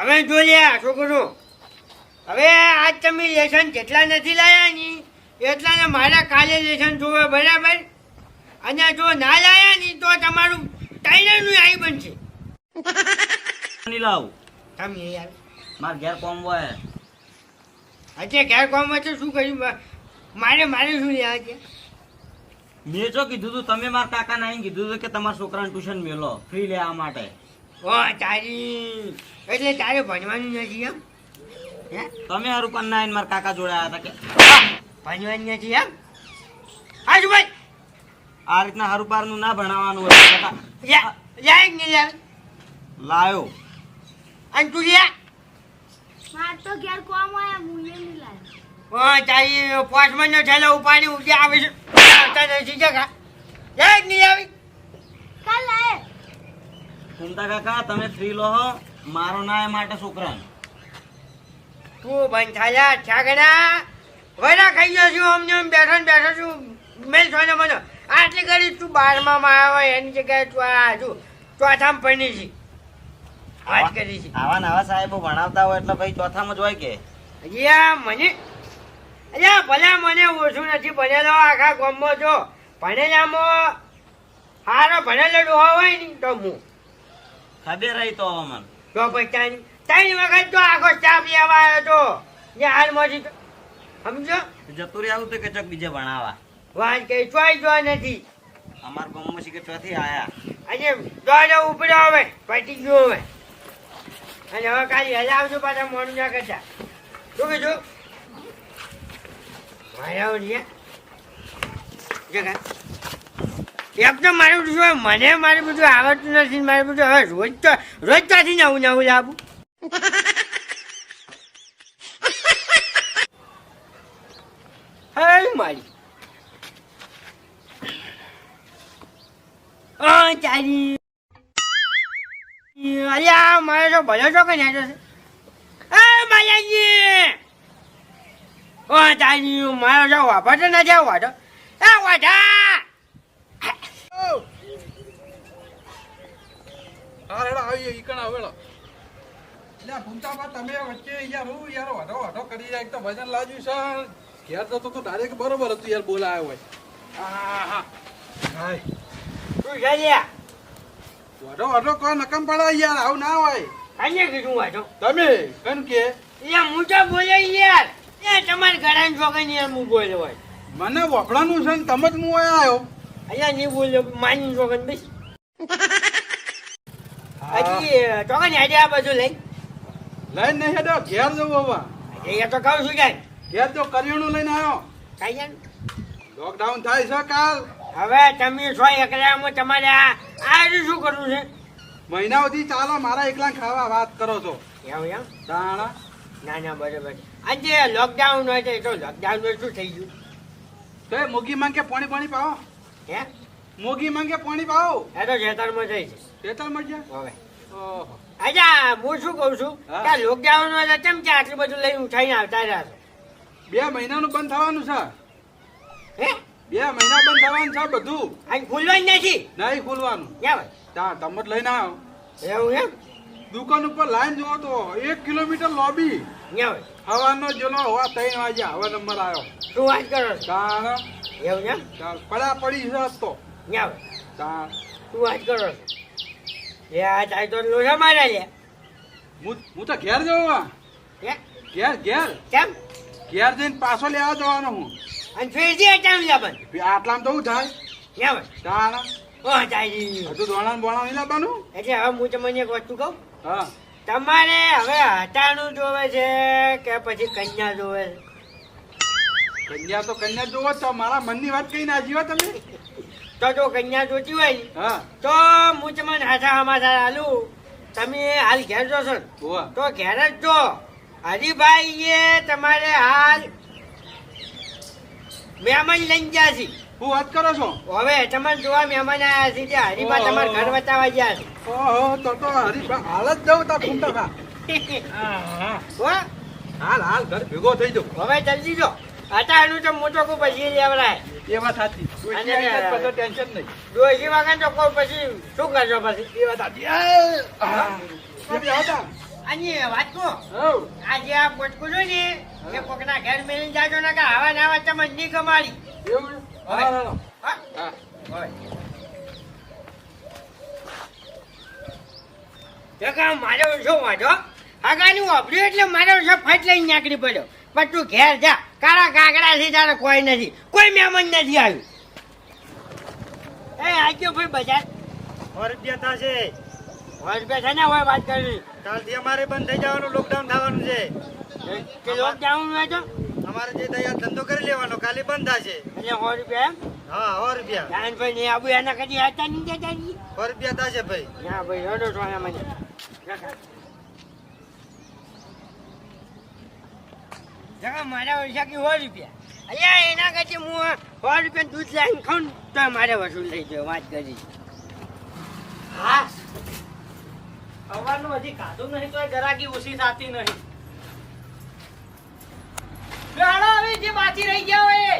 હવે જો લ્યા છોકરો. હવે આજ તમે લેસન જેટલા નથી લાયા ની એટલાને મારા કાલે લેસન જોવે બરાબર? અને જો ના લાયા ની તો તમારું ટાઈલરનું આઈ બનશે. લાવ. લાવું તમે યાર. માર ઘેર કોમ હોય. અચ્છા ઘેર કોમ તો શું કર્યું? મારે મારે શું લ્યા છે? મેં જો કીધું તું તમે મારા કાકા નાઈને કીધું હતું કે તમારા છોકરાને ટ્યુશન મેલો ફ્રી લેવા માટે. ઓ તારી એટલે તારે ભણવાનું નથી એમ? હે? તમે હારું પણ નાઈને મારા કાકા જોડે આવ્યા હતા કે. ભણવાનું નથી એમ? હાજુ ભાઈ આ રીતના હારું પારનું ના ભણાવવાનું હોય કાકા. લ્યા લ્યા ને લ્યા લાયો. અને તું લ્યા માર તો ઘેર કોમ હોય હું એ નહીં ઓ તારી પાંચ મહિનો થયેલો ઉપાડી ઉઠી આવે છે. લ્યા એક નહીં આવી. કાલ લાવે કુંતા કાકા તમે ફ્રી લો મારો ના માટે છોકરા તું બંધ થાયા છાગડા વડા ખાઈ ગયો છું અમને એમ બેઠો ને બેઠો છું. મેં છો ને મને આટલી કરી તું બારમાં માં આવે એની જગ્યાએ તું આ હજુ ચોથામાં પડી છે. વાત કરી છે. આવા નવા સાહેબો ભણાવતા હોય એટલે ભાઈ ચોથામાં જ હોય કે? અહીંયા મને અહીંયા ભલે મને ઓછું નથી ભણેલો આખા ગામમાં જો. ભણેલામાં હારો ભણેલો હોય ને તો હું. ખબર રહી તો અમન. મને તો પછી ત્રણ વખત તો આખો ચા પીવા આવ્યો તો ને હાલ મોજી સમજો? જતું આવું તો કે ચક બીજે ભણાવા. વાત કઈ ચોઈ જો નથી. અમાર ગામમાં શીખે ચોથી આયા. અને દોડો ઉપડો હવે પટી ગયો હવે. અને હવે કાલી હલાવજો પાછા મોડું ના કરતા. શું કીધું? મારા જગા. એક તો મારું હવે મને મારું બધું આવડતું નથી, મારું બધું હવે રોજ તો રોજ ત્યાંથી નવું નવું લાવું. હે મારી. ચાલી અલ્યા મારે તો વાપર ઓ તારી તો નથી વાટો એ હા હેડો આવીએ ઈ કણ તમે વચ્ચે યાર હું યાર વાઢો વાઢો કરી જાય તો વજન લાગ્યું છે ઘેર જતો તો ડાયરેક્ટ બરોબર હતું યાર બોલાયો હોય. હા હા હાય. તું ચાલ્યા વાઢો વાઢો કોઈ નકમ પડે યાર આવું ના હોય. કાને કીધું વાટો તમે કન કે? યા હું તો બોલે યાર. એ તમારે ઘણા છોકરી યાર હું બોલે હોય. મને વફડાનું છે ને તમે જ હું અહીંયા આવ્યો અહીંયા નહીં બોલ્યો માની છોકરી બેસ. હજી છોકરી આજે આ બધું લઈ લઈને નહીં હેડો ઘેર જવું હવે. એ તો કહું છું જાય ઘેર તો કરિયાણું લઈને આવ્યો. કાંઈ જાય લોકડાઉન થાય છે કાલ. હવે તમે છો હું તમારે આ આ શું કરવું છે? મહિના સુધી ચાલો મારા એકલા ખાવા વાત કરો છો. એવું એમ? દાણા? ના ના બરાબર. આજે લોકડાઉન હોય તો લોકડાઉન શું થઈ ગયું? તો એ મોગી માંગે પાણી પાણી પાવો. હે? મોગી માંગે પાણી પાવો એ તો થઈ છે તેતલ મળ્યા હવે. ઓહો. અચ્છા હું શું કહું છું. કે લોકડાઉનમાં કેમ કે આટલું બધું લઈ ઉઠાઈને આવતા રહ્યા છો? બે મહિનાનું બંધ થવાનું છે. હે? બે મહિના બંધ થવાનું છે બધું. અહીં ખુલવાનું નથી. નહીં ખુલવાનું. ક્યાં તા તમે લઈને આવો. એવું એમ? દુકાન ઉપર લાઈન જોવો તો એક કિલોમીટર લોબી. હવાનો જેનો હવા ત્રણ વાગ્યા હવે નંબર આવ્યો. શું વાત કરો છો? એવું એમ? પડા પડી છે તો શું વાત કરો છો. એ આ ચાય તો લોસા માર્યા લે. હું હું તો ઘેર જવા હે? ઘેર ઘેર. કેમ? ઘેર જઈને પાછો લેવા જવાનો હું. અને ફેરથી અચામ લાવવાનું આટલામાં તો શું થાય ભાઈ તાણ. ઓ ચાય હજુ દોણા બોણા નહીં લાવવાનું? એટલે હવે હું તમને એક વસ્તુ કહું. હા. તમારે હવે હટાણું જોવે છે કે પછી કન્યા જોવે છે? કન્યા તો કન્યા જોવો તો મારા મનની વાત કઈ ના જીવો તમે. તો જો કન્યા જોતી હોય તો હું. તમને હાથા સમાચાર આલું તમે હાલ ઘેર જોશો તો ઘેર જ જો. હરિભાઈ એ તમારે હાલ મહેમાન લઈને ગયા છે. હું વાત કરો છો? હવે તમારે જોવા મહેમાન આવ્યા છે જે હરિભા તમારે ઘર બતાવવા ગયા છે. ઓહો તો તો હરી હાલ જ જાઉં તા ખા. હાલ હાલ ઘર ભેગો થઈ જાઉં. હવે જલ્દી જો. અત્યારનું તો મોટો કોઈ પછી લેવડાય એ વાત સાચી. બધો ટેન્શન નહીં. ડોસી વાગન તો કોઈ પછી શું કરજો પછી? એ વાત સાચી? અને વાત કહું. આજે આ પોટકું છે ને એ કોકના ઘેર મેળીને જાજો ને કે આવા ને નહીં કમાડી. એવું હા, મારે શું વાંધો? હગાનું વાપર્યું એટલે મારે શું ફટ લઈને નીકળી પડ્યો? પણ તું ઘેર જા. કાળા કાકડા થી તારે કોઈ નથી. કોઈ મહેમાન નથી આવ્યું. એ આજો ભાઈ બજાર? સો રૂપિયા થશે. સો રૂપિયા છે ને હોય વાત કરી કાલથી અમારે બંધ થઈ જવાનું લોકડાઉન થવાનું છે. કે લોકડાઉન હોય તો? અમારે જે તૈયાર ધંધો કરી લેવાનો કાલે બંધ થશે. એટલે સો રૂપિયા એમ? હા સો રૂપિયા. ભાઈ ને આવું એના કદી હતા નહીં જતા સો રૂપિયા થશે ભાઈ. ના ભાઈ રડો સોના મને. મારા પૈસા કે સો રૂપિયા. અલ્યા, એના કરતી હું સો રૂપિયા દૂધ લાવીને ખાઉં તો મારે વસૂલ થઈ ગયો, વાત કરી. હા. સવારનું હજી ખાધું નહીં તો ગરાગી ઓછી થતી નહીં. હવે, જે બાકી રહી ગયા હોય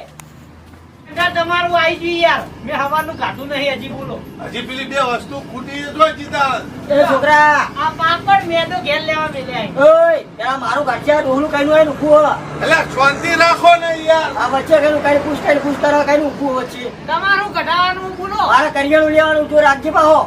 તમારું આવી ગયું યાર. મેં સવારનું ખાધું નહીં હજી બોલો. હજી પેલી બે વસ્તુ ખૂટી જોઈ જીતા એ છોકરા. આ પાપડ મેં તો ઘેર લેવા મેલ્યા ઓય પેલા મારું ગાંઠિયા ડોહલું કઈનું હોય ઊભું એટલે શાંતિ રાખો ને યાર. આ વચ્ચે કઈ પૂછ કઈ પૂછ કરો કઈનું ઊભું વચ્ચે. તમારું કઢાવાનું બોલો. મારે કરિયાણું લેવાનું જો રાખજે પાહો.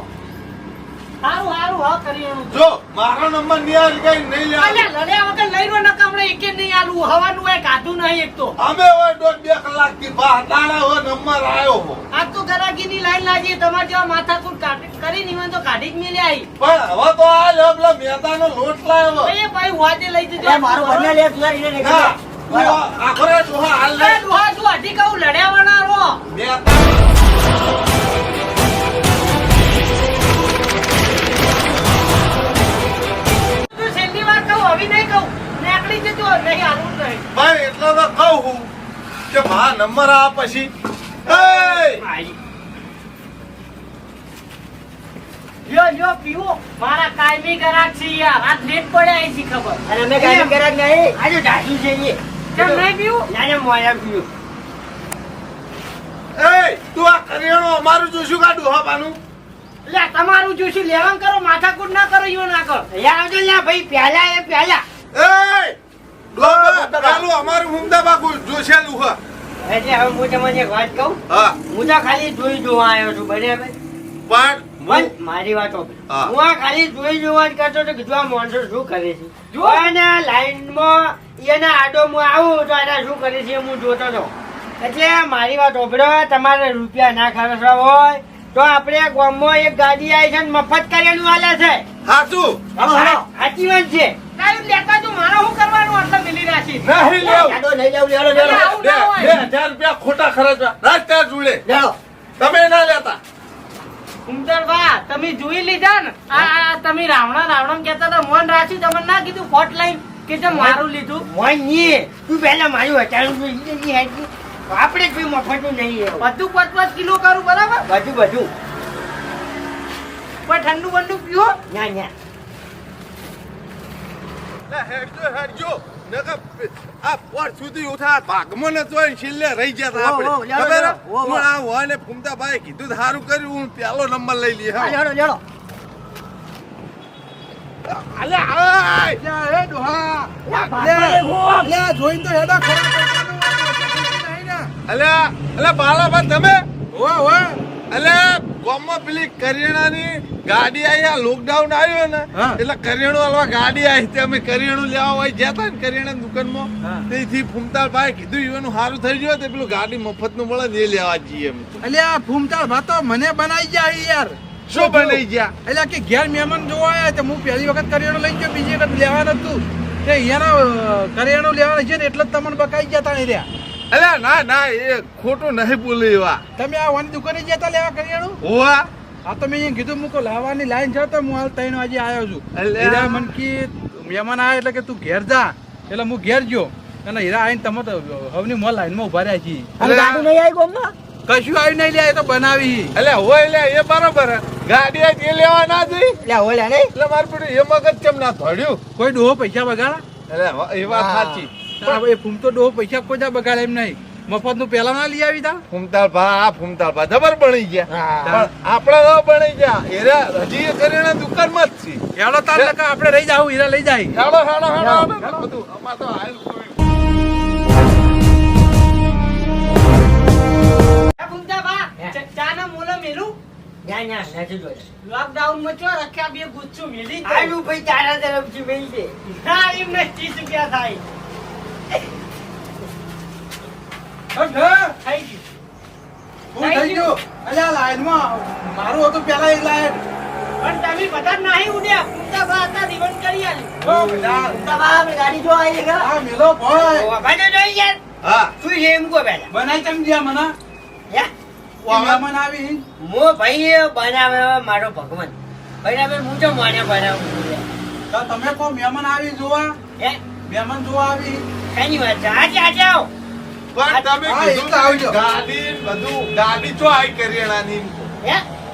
સારું સારું હા કરિયાણું જો મારો નંબર નહીં લે લડ્યા વગર લઈ રહ્યો નકા હમણાં એક નહીં આલું. હવાનું હોય કાઢું નહીં એક તો. અમે હોય દોઢ બે કલાકથી દાડા નંબર આવ્યો હો આજ તો ગરાગીની લાઈન લાગી તમારે જેવા માથાકૂટ કાઢી- કરી હોય તો કાઢી જ મેલી આઈ. પણ હવે તો આ લે પેલા મહેતાનો લોટ લાવ્યો એ ભાઈ વાજે લઈ જજો. મારો બંને લે ના, તું આ- આખરે ડોહા હાલ લે તું અઢી કહું લડ્યા રો મહેતા કહું હવે નહીં કહું. નીકળી જજો નહીં આવું નહીં. ભાઈ એટલે તો કહું હું કે મા નંબર આ પછી. એય! લ્યો લ્યો પીવો. મારા કાયમી ગરાક છે યાર. આ લેટ પડ્યા છે ખબર. અને અમે કાંઈ ગરાક નહીં. આજે ઢાસુ છે એ કેમ નહીં પીવું? ના ના મોયા પીવું. એય, તું આ કરિયાણું અમારું જોશું કાઢું હા ડોહાબાનું લે તમારું જોશું લેવાન કરો માથાકૂટ ના કરો યો ના કરો. યાર આવજો લે ભાઈ પ્યાલા એ પ્યાલા એ ડોહા, અમારું અમારું મુમદાબાગુ જોશેલું હે. એટલે હવે હું તમને એક વાત કહું. હા. હું તો ખાલી જોઈ જોવા આવ્યો છું બને પણ પણ મારી વાત. હું. આ ખાલી જોઈ જોવા જ કરતો હતો કે જો આ માણસો શું કરે છે. જો. એને લાઈનમાં એના આડો હું આવું તો એના શું કરે છે હું જોતો હતો. એટલે મારી વાત સાંભળો તમારે રૂપિયા ના ખર્ચવા હોય તો આપણે ગામમાં એક ગાડી આવી છે ને મફત કરેલું હાલે છે. હાચું? હાલો, હાલો. સાચી વાત છે. કાંઈ લેતા તો મારે શું કરવાનું આટલા મિલી રાખી નહીં લેવું. યાદો નહીં લેવું, લેવો, લેવો. બે બે હજાર રૂપિયા ખોટા ખર્ચવા. રાજ ત્યાં જોડે. લેવો. તમે ના લેતા. તમે જોઈ લીધા ને? આ તમે રાવણા રાવણા કહેતા હતા મોહન રાશી તમને ના કીધું ફોટ લાઈન કે જે મારું લીધું? મોયની તું પહેલા મારું હાચી. આપણે કોઈ મફતનું નહીં બધું પાંચ પાંચ કિલો કરું બરાબર? બધું બધું. પણ ઠંડુ બંડુ પીવો ના ના જોઈને તો હેડા ખરા. અલે અલે બાલાભાઈ તમે? હોવે, હોવે. અલે ગામમાં પેલી કરિયાણાની ગાડી આવી આ લોકડાઉન આવ્યો ને એટલે કરિયાણું હાલવા ગાડી આવી તે અમે કરિયાણું લેવા હોય જતા ને કરિયાણા દુકાનમાં. હા. તેથી ફૂમતાલ ભાઈ કીધું ઈવાનું સારું થઈ ગયું તે પેલું ગાડી મફતનું મળે ને એ લેવા જઈએ એમ. અલ્યા ફૂમતાળ ભાતો મને બનાઈ ગયા યાર. શું બનાવી ગયા? એટલે કે ઘેર મહેમાન જોવા આવ્યા તો હું પહેલી વખત કરિયાણું લઈ ગયો બીજી વખત લેવા નતું તે અહીંયાના કરિયાણું લેવાના છે ને એટલે જ તમને બકાઈ ગયા તા રહ્યા. અલે ના ના એ ખોટું નહીં બોલે એવા. તમે આ વાની દુકાને ગયા તા લેવા કરિયાણું? હોવા. આ તો મેં અહીંયા કીધું મૂકો લાવવાની લાઈન છે તો હું હાલ ત્રણ વાગે આવ્યો છું. અલ્યા. હીરા મન કી મહેમાન આવે એટલે કે તું ઘેર જા. એટલે હું ઘેર ગયો. અને હીરા આવીને તમે તો હવની મોં લાઈનમાં ઊભા રહ્યા છીએ. ગાડી નહીં આવી ગોમમાં? કશું આવી નહીં લે તો બનાવી એટલે હોય એટલે એ બરોબર ગાડી આજ એ લેવા ના જઈ. લે હોય લે એટલે મારું પડ્યું એ મગજ કેમ ના ધડ્યું? કોઈ ડોહો પૈસા બગાડા એટલે એ વાત સાચી. એ ફૂમતો ડોહો પૈસા કોઈ બગાડે એમ નહીં. મફત પેલા ના લઈ આવી તા? ફૂમતાલ ભા આ ફૂમતાલ ભા જબર બની ગયા. આપણા ન બની ગયા. એરા હજી એ કરિયાણા દુકાનમાં જ છે હેલો તાર લકા આપણે રહી જાવ હીરા લઈ જાય. હેડો હેડો હેડો. બધું. અમાર તો હાલ કોઈ એ ભૂમતાબા, ચ- ચાનો મૂલો મેલું? ના ના નથી જોડે લોકડાઉનમાં ચો રખ્યા બે ગુચ્છું મેલી આવ્યું ભાઈ તારા તરફથી મેલી દે. ના, એમને ત્રીસ રૂપિયા થાય. થઈ ગયું. થઈ ગયું? અલ્યા લાઈનમાં મારું હતું પેલા એક લાઈન. પણ તમે બધા નહીં ઉડ્યા. ભૂમતાબા હતા રીવન કરી આલ્યું. ઓ ગાડી જો આવી ગયા મેલો ભાઈ. યાર હા. એમ બનાઈ મને? હે? ઈ મન આવી મો ભાઈ બનાવે મારો ભગવાન. ભાઈ હું તો મને બનાવું? તો તમે કો મહેમાન આવી જોવા? હે મહેમાન જોવા આવી? કઈ વાત છે? આજે આજે આવો. પણ તમે કીધું આવજો. ગાડી બધું ગાડી ચો આઈ કરિયાણા ની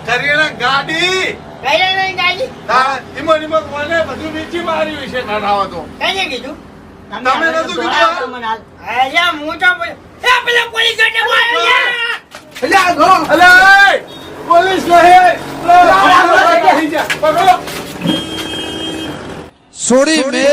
કરિયાણા ગાડી નહીં ગાડી હા, ઈમો ઈમો કોને બધું નીચે માર્યું છે નડાવો તો કઈ કીધું તમે નતું કીધું અલ્યા હું તો એ પેલા પોલીસ યાર. અલ્યા જો અલે એ! પોલીસ નહીં પકડો સોરી મે